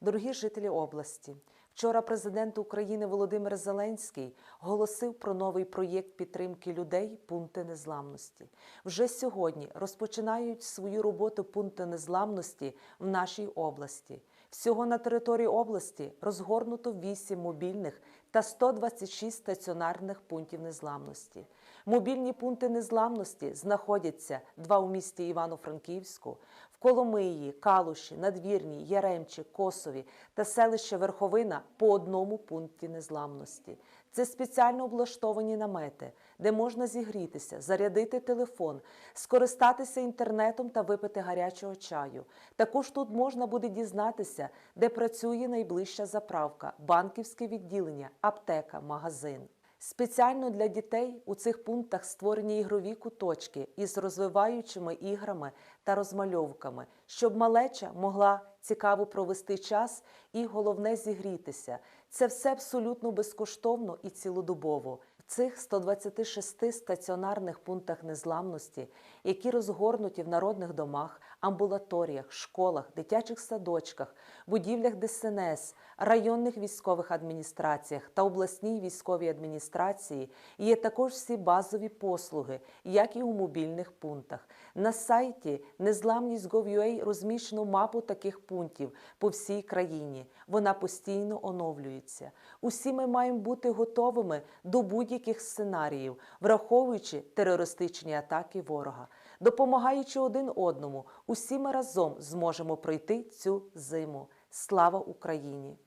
Дорогі жителі області, вчора президент України Володимир Зеленський оголосив про новий проєкт підтримки людей пункти незламності. Вже сьогодні розпочинають свою роботу пункти незламності в нашій області. Всього на території області розгорнуто 8 мобільних та 126 стаціонарних пунктів незламності. Мобільні пункти незламності знаходяться два у місті Івано-Франківську, в Коломиї, Калуші, Надвірній, Яремчі, Косові та селище Верховина по одному пункті незламності. Це спеціально облаштовані намети, де можна зігрітися, зарядити телефон, скористатися інтернетом та випити гарячого чаю. Також тут можна буде дізнатися, де працює найближча заправка, банківське відділення, аптека, магазин. Спеціально для дітей у цих пунктах створені ігрові куточки із розвиваючими іграми та розмальовками, щоб малеча могла цікаво провести час і головне зігрітися. Це все абсолютно безкоштовно і цілодобово. Цих 126 стаціонарних пунктах незламності, які розгорнуті в народних домах, амбулаторіях, школах, дитячих садочках, будівлях ДСНС, районних військових адміністраціях та обласній військовій адміністрації, є також всі базові послуги, як і у мобільних пунктах. На сайті незламність.gov.ua розміщено мапу таких пунктів по всій країні. Вона постійно оновлюється. Усі ми маємо бути готовими до будь-яких сценаріїв, враховуючи терористичні атаки ворога. Допомагаючи один одному, усі ми разом зможемо пройти цю зиму. Слава Україні!